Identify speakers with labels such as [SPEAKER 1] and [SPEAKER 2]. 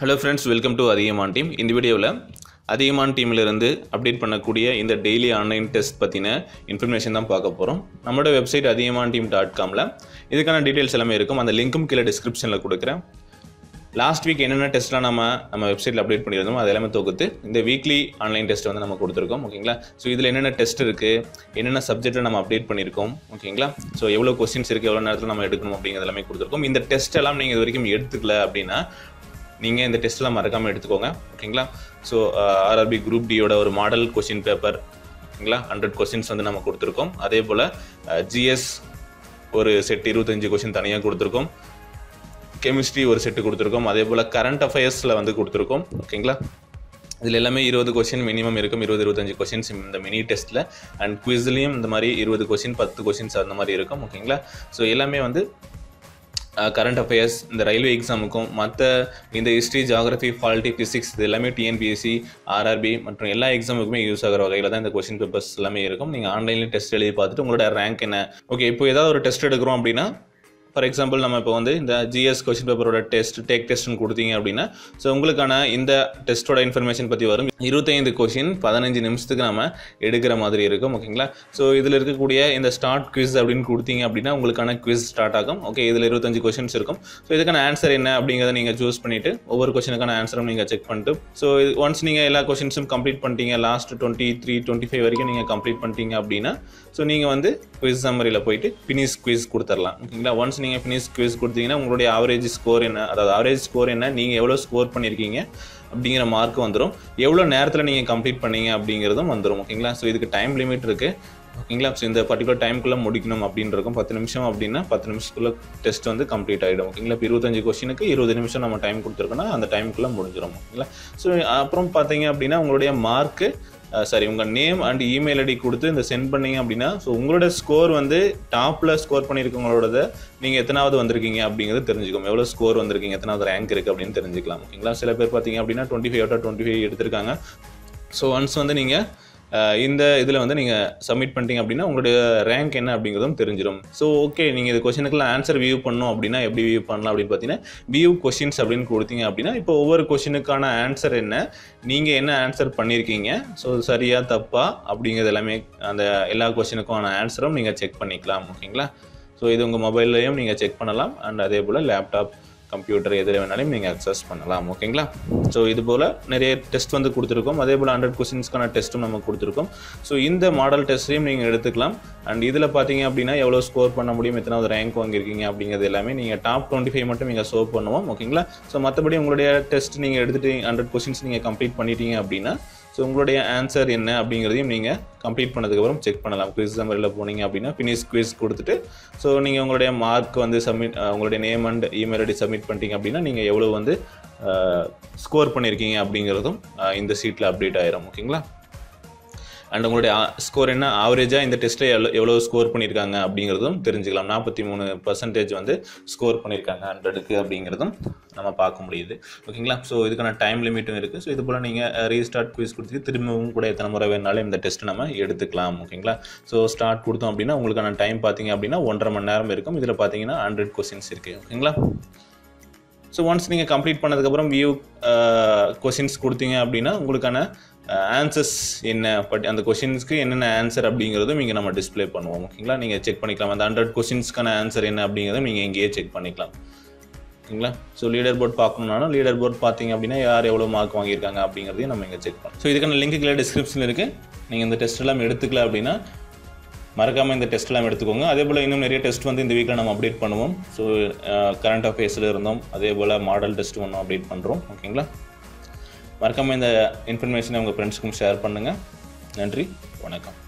[SPEAKER 1] Hello friends welcome to Athigaman team இந்த வீடியோவில் அதிகமான் டீமில் இருந்து அப்டேட் பண்ணக்கூடிய இந்த டெய்லி ஆன்லைன் டெஸ்ட் பற்றின இன்ஃபர்மேஷன் தான் பார்க்க போகிறோம் நம்மளோட வெப்சைட் அதிகமான் டீம் டாட் காமில் இதுக்கான டீட்டெயில்ஸ் எல்லாமே இருக்கும். அந்த லிங்க்கும் கீழே டிஸ்கிரிப்ஷனில் கொடுக்குறேன். லாஸ்ட் வீக் என்னென்ன டெஸ்ட்லாம் நம்ம நம்ம வெப்சைட்டில் அப்டேட் பண்ணியிருந்தோம் அது எல்லாமே தொகுத்து இந்த வீக்லி ஆன்லைன் டெஸ்ட் வந்து நம்ம கொடுத்துருக்கோம். ஓகேங்களா ஸோ இதில் என்னென்ன டெஸ்ட் இருக்குது என்னென்ன சப்ஜெக்ட்டில் நம்ம அப்டேட் பண்ணியிருக்கோம் ஓகேங்களா ஸோ எவ்வளோ கொஸ்டின்ஸ் இருக்குது எவ்வளோ நேரத்தில் நம்ம எடுக்கணும் அப்படிங்கிறது எல்லாமே கொடுத்துருக்கோம். இந்த டெஸ்ட் எல்லாம் நீங்கள் இது வரைக்கும் எடுத்துக்கல அப்படின்னா நீங்கள் இந்த டெஸ்ட்லாம் மறக்காமல் எடுத்துக்கோங்க ஓகேங்களா ஸோ ஆர்ஆர்பி குரூப் டியோட ஒரு மாடல் கொஸ்டின் பேப்பர் ஓகேங்களா ஹண்ட்ரட் கொஸ்டின்ஸ் வந்து நம்ம கொடுத்துருக்கோம். அதே போல் ஜிஎஸ் uh, ஒரு செட் இருபத்தஞ்சு கொஸ்டின் தனியாக கொடுத்துருக்கோம். கெமிஸ்ட்ரி ஒரு செட்டு கொடுத்துருக்கோம். அதே போல் கரண்ட் அஃபேர்ஸில் வந்து கொடுத்துருக்கோம் ஓகேங்களா இதில் எல்லாமே இருபது கொஸ்டின் மினிமம் இருக்கும். இருபது இருபத்தஞ்சு கொஸ்டின்ஸ் இந்த மினி டெஸ்ட்டில் அண்ட் குவிஸ்லேயும் இந்த மாதிரி இருபது கொஸ்டின் பத்து கொஸ்டின்ஸ் அந்த மாதிரி இருக்கும் ஓகேங்களா ஸோ எல்லாமே வந்து கரண்ட் அஃபேர்ஸ் இந்த ரயில்வே எக்ஸாமுக்கும் மற்ற இந்த ஹிஸ்ட்ரி ஜாகிரஃபி பாலிட்டி ஃபிசிக்ஸ் இது எல்லாமே டிஎன்பிஎஸ்சி ஆர்ஆர்பி மற்றும் எல்லா எக்ஸாமுக்குமே யூஸ் ஆகிற வகையில் தான் இந்த கொஸ்டின் பேப்பர்ஸ் எல்லாமே இருக்கும். நீங்கள் ஆன்லைனில் டெஸ்ட் எழுதி பார்த்துட்டு உங்களோட ரேங்க் என்ன? ஓகே இப்போ ஏதாவது ஒரு டெஸ்ட் எடுக்கிறோம் அப்படின்னா ஃபார் எக்ஸாம்பிள் நம்ம இப்போ வந்து இந்த ஜிஎஸ் கொஸ்டின் பேப்பரோட டெஸ்ட் டேக் டெஸ்ட்னு கொடுத்தீங்க அப்படின்னா ஸோ உங்களுக்கான இந்த டெஸ்ட்டோட இன்ஃபர்மேஷன் பற்றி வரும். இருபத்தைந்து கொஷின் பதினஞ்சு நிமிஷத்துக்கு நம்ம எடுக்கிற மாதிரி இருக்கும் ஓகேங்களா ஸோ இதில் இருக்கக்கூடிய இந்த ஸ்டார்ட் குவிஸ் அப்படின்னு கொடுத்தீங்க அப்படின்னா உங்களுக்கான குவிஸ் ஸ்டார்ட் ஆகும் ஓகே இதில் இருபத்தஞ்சு கொஷின்ஸ் இருக்கும். ஸோ இதுக்கான ஆன்சர் என்ன அப்படிங்கிறத நீங்கள் சூஸ் பண்ணிவிட்டு ஒவ்வொரு கொஷனுக்கான ஆன்சரும் நீங்கள் செக் பண்ணிட்டு ஸோ ஒன்ஸ் நீங்கள் எல்லா கொஷின்ஸும் கம்ப்ளீட் பண்ணிட்டீங்க last twenty three twenty five வரைக்கும் நீங்கள் கம்ப்ளீட் பண்ணிட்டீங்க அப்படின்னா ஸோ நீங்கள் வந்து குவிஸ் சம்மரியில் போயிட்டு ஃபினிஷ் குவிஸ் கொடுத்துடலாம் ஓகேங்களா ஒன்ஸ் நீங்கள் ஃபினிஷ் குவிஸ் கொடுத்தீங்கன்னா உங்களுடைய ஆவரேஜ் ஸ்கோர் என்ன? அதாவது ஆவரேஜ் ஸ்கோர் என்ன? நீங்கள் எவ்வளோ ஸ்கோர் பண்ணியிருக்கீங்க அப்படிங்கிற மார்க் வந்துடும் எவ்வளோ நேரத்தில் நீங்கள் கம்ப்ளீட் பண்ணீங்க? அப்படிங்கிறதும் வந்துடும் ஓகேங்களா ஸோ இதுக்கு டைம் லிமிட் இருக்குது ஓகேங்களா ஸோ இந்த பர்டிகுலர் டைமுக்குள்ளே முடிக்கணும் அப்படின்னு இருக்கும் பத்து நிமிஷம் அப்படின்னா பத்து நிமிஷத்துக்குள்ள டெஸ்ட் வந்து கம்ப்ளீட் ஆகிடும் ஓகேங்களா இப்போ இருபத்தஞ்சு கொஸ்டினுக்கு இருபது நிமிஷம் நம்ம டைம் கொடுத்துருக்கோன்னா அந்த டைமுக்குள்ளே முடிஞ்சிடும் ஓகேங்களா ஸோ அப்புறம் பார்த்தீங்க அப்படின்னா உங்களுடைய மார்க்கு சாரி உங்கள் நேம் அண்ட் இமெயில் ஐடி கொடுத்து இந்த சென்ட் பண்ணீங்க அப்படின்னா ஸோ உங்களோட ஸ்கோர் வந்து டாப்பில் ஸ்கோர் பண்ணியிருக்கவங்களோட நீங்கள் எத்தனாவது வந்திருக்கீங்க அப்படிங்கிறது தெரிஞ்சுக்கோங்க. எவ்வளோ ஸ்கோர் வந்திருக்கீங்க எத்தனாவது ரேங்க் இருக்குது அப்படின்னு தெரிஞ்சுக்கலாம். ஓகேங்களா? சில பேர் பார்த்தீங்க அப்படின்னா twenty five out twenty five எடுத்திருக்காங்க. ஸோ ஒன்ஸ் வந்து நீங்கள் இந்த இதில் வந்து நீங்கள் சப்மிட் பண்ணிட்டீங்க அப்படின்னா உங்களுடைய ரேங்க் என்ன அப்படிங்கிறதும் தெரிஞ்சிடும் ஸோ ஓகே நீங்கள் இது கொஷனுக்குலாம் ஆன்சர் வியூ பண்ணணும் அப்படின்னா எப்படி வியூ பண்ணலாம் அப்படின்னு பார்த்தீங்கன்னா வியூ கொஷின்ஸ் அப்படின்னு கொடுத்தீங்க அப்படின்னா இப்போ ஒவ்வொரு கொஷினுக்கான ஆன்சர் என்ன நீங்கள் என்ன ஆன்சர் பண்ணியிருக்கீங்க ஸோ சரியா தப்பா அப்படிங்கிறது எல்லாமே அந்த எல்லா கொஷினுக்கான ஆன்சரும் நீங்கள் செக் பண்ணிக்கலாம் ஓகேங்களா ஸோ இது உங்கள் மொபைல்லையும் நீங்கள் செக் பண்ணலாம் அண்ட் அதே போல் லேப்டாப் கம்ப்யூட்டர் எதில் வேணாலும் நீங்கள் அக்சஸ் பண்ணலாம் ஓகேங்களா ஸோ இது போல் நிறைய டெஸ்ட் வந்து கொடுத்துருக்கோம். அதே போல் ஹண்ட்ரட் கொஸ்டின்ஸ்க்கான டெஸ்ட்டும் நம்ம கொடுத்துருக்கோம். ஸோ இந்த மாடல் டெஸ்ட்டையும் நீங்கள் எடுத்துக்கலாம். அண்ட் இதில் பார்த்தீங்க அப்படின்னா எவ்வளோ ஸ்கோர் பண்ண முடியும் எத்தனாவது ரேங்க் வாங்கியிருக்கீங்க அப்படிங்கிறது எல்லாமே நீங்கள் டாப் டுவெண்ட்டி ஃபைவ் மட்டும் நீங்கள் சோர் பண்ணுவோம் ஓகேங்களா ஸோ மற்றபடி உங்களுடைய டெஸ்ட் நீங்கள் எடுத்துகிட்டு ஹண்ட்ரட் கொஸ்டின்ஸ் நீங்கள் கம்ப்ளீட் பண்ணிட்டீங்க அப்படின்னா ஸோ உங்களுடைய ஆன்சர் என்ன அப்படிங்கிறதையும் நீங்கள் கம்ப்ளீட் பண்ணதுக்கப்புறம் செக் பண்ணலாம். குவிஸ் சம்மரியில் போனீங்க அப்படின்னா ஃபினிஷ் குவிஸ் கொடுத்துட்டு ஸோ நீங்கள் உங்களுடைய மார்க் வந்து சப்மிட் உங்களுடைய name and email ID submit பண்ணிட்டீங்க அப்படின்னா நீங்கள் எவ்வளோ வந்து ஸ்கோர் பண்ணியிருக்கீங்க அப்படிங்கிறதும் இந்த சீட்டில் அப்டேட் ஆயிரும். ஓகேங்களா அண்ட் உங்களுடைய uh, ஸ்கோர் என்ன? ஆவரேஜாக இந்த டெஸ்ட்டில் எவ்வளோ எவ்வளோ ஸ்கோர் பண்ணியிருக்காங்க அப்படிங்கிறதும் தெரிஞ்சுக்கலாம். நாற்பத்தி மூணு பர்சன்டேஜ் வந்து ஸ்கோர் பண்ணியிருக்காங்க ஹண்ட்ரடுக்கு அப்படிங்கிறதும் நம்ம பார்க்க முடியுது. ஓகேங்களா ஸோ இதுக்கான டைம் லிமிட்டும் இருக்குது ஸோ இது போல் நீங்கள் ரீஸ்டார்ட் uh, குவிஸ் கொடுத்து திரும்பவும் கூட எத்தனை முறை வேணாலும் இந்த டெஸ்ட் நம்ம எடுத்துக்கலாம். ஓகேங்களா ஸோ ஸ்டார்ட் கொடுத்தோம் அப்படின்னா உங்களுக்கான டைம் பார்த்தீங்க அப்படின்னா ஒன்றரை மணி நேரம் இருக்கும். இதில் பார்த்தீங்கன்னா ஹண்ட்ரட் கொஸ்டின்ஸ் இருக்குது ஓகேங்களா ஸோ ஒன்ஸ் நீங்கள் கம்ப்ளீட் பண்ணதுக்கப்புறம் வியூ கொஷின்ஸ் uh, கொடுத்தீங்க அப்படின்னா உங்களுக்கான uh, ஆன்சர்ஸ் என்ன? பட் அந்த கொஷின்ஸ்க்கு என்னென்ன ஆன்சர் அப்படிங்கிறதும் இங்கே நம்ம டிஸ்பிளே பண்ணுவோம். ஓகேங்களா நீங்கள் செக் பண்ணிக்கலாம். அந்த ஹண்ட்ரட் கொஷின்ஸ்க்கான ஆன்சர் என்ன அப்படிங்கிறதும் நீங்கள் இங்கேயே செக் பண்ணிக்கலாம். ஓகேங்களா ஸோ லீடர் போர்ட் பார்க்கணுன்னாலும் லீடர் போர்ட் பார்த்தீங்க அப்படின்னா யார் எவ்வளோ மார்க் வாங்கியிருக்காங்க அப்படிங்கிறதையும் நம்ம இங்கே செக் பண்ணோம் ஸோ இதுக்கான லிங்க் கீழே டிஸ்கிரிப்ஷனில் இருக்குது நீங்கள் இந்த டெஸ்ட் எல்லாம் எடுத்துக்கல அப்படின்னா மறக்காமல் இந்த டெஸ்ட்லாம் எடுத்துக்கோங்க. அதே போல் இன்னும் நிறைய டெஸ்ட் வந்து இந்த வீக்கில் நம்ம அப்டேட் பண்ணுவோம். ஸோ கரண்ட் அஃபேர்ஸில் இருந்தோம். அதே போல் மாடல் டெஸ்ட் ஒன்றும் அப்டேட் பண்ணுறோம் ஓகேங்களா மறக்காமல் இந்த இன்ஃபர்மேஷனை உங்கள் ஃப்ரெண்ட்ஸுக்கும் ஷேர் பண்ணுங்கள் நன்றி. வணக்கம்.